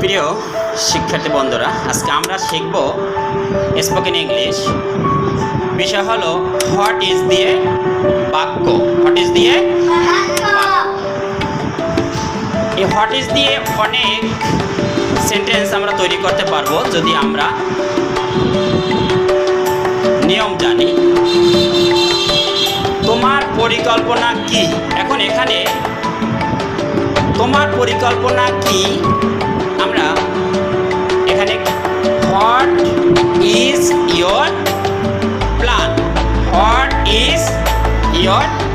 প্রিয় শিক্ষার্থী বন্ধুরা, আজকে আমরা শিখব স্পোকেন ইংলিশ বিষয় হলো হোয়াট ইজ দিয়ে বাক্য? হোয়াট ইজ দিয়ে এই হোয়াট ইজ দিয়ে অনেক সেন্টেন্স আমরা তৈরি করতে পারব যদি আমরা নিয়ম জানি। তোমার পরিকল্পনা কি? এখন এখানে, তোমার পরিকল্পনা কি? ইয়োর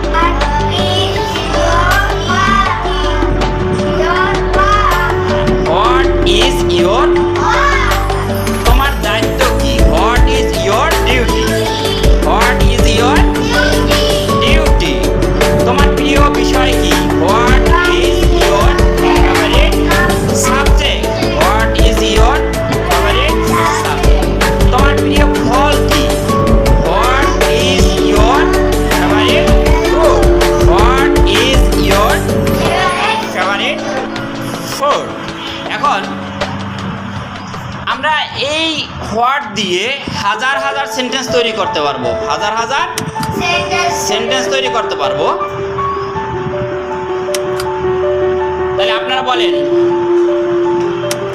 ফুড এখন আমরা এই হোয়াট দিয়ে হাজার হাজার সেন্টেন্স তৈরি করতে পারব। হাজার হাজার সেন্টেন্স তৈরি করতে পারব। তাহলে আপনারা বলেন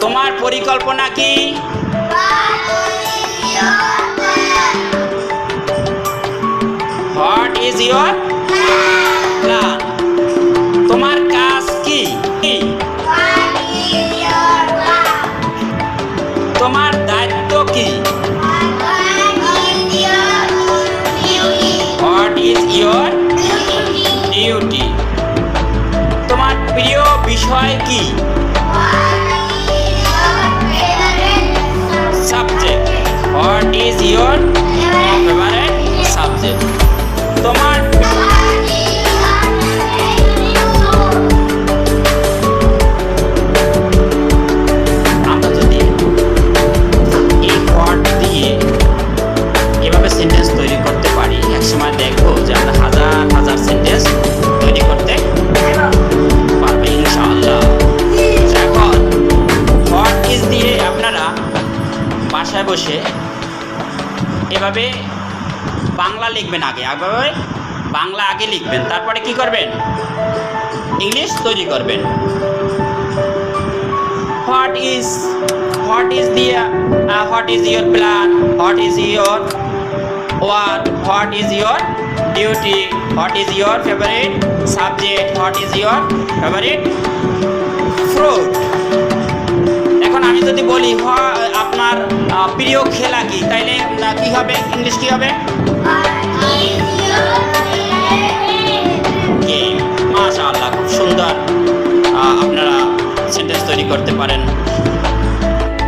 তোমার পরিকল্পনা কি? What is your plan your duty তোমার প্রিয় বিষয় কি? সাবজেক্ট হোয়াট ইজ ইয়োর হচ্ছে এভাবে বাংলা লিখবেন আগে আগে বাংলা আগে লিখবেন, তারপরে কি করবেন? ইংলিশ তৈরি করবেন। হোয়াট ইজ হোয়াট ইজ দিয়া what is your plan what is your war what is your duty what is your favourite subject what is your favourite খেলা কি তাইলে কি হবে? ইংলিশ কি হবে? গেম মাশাআল্লাহ, খুব সুন্দর। আপনারা সেন্টেন্স তৈরি করতে পারেন।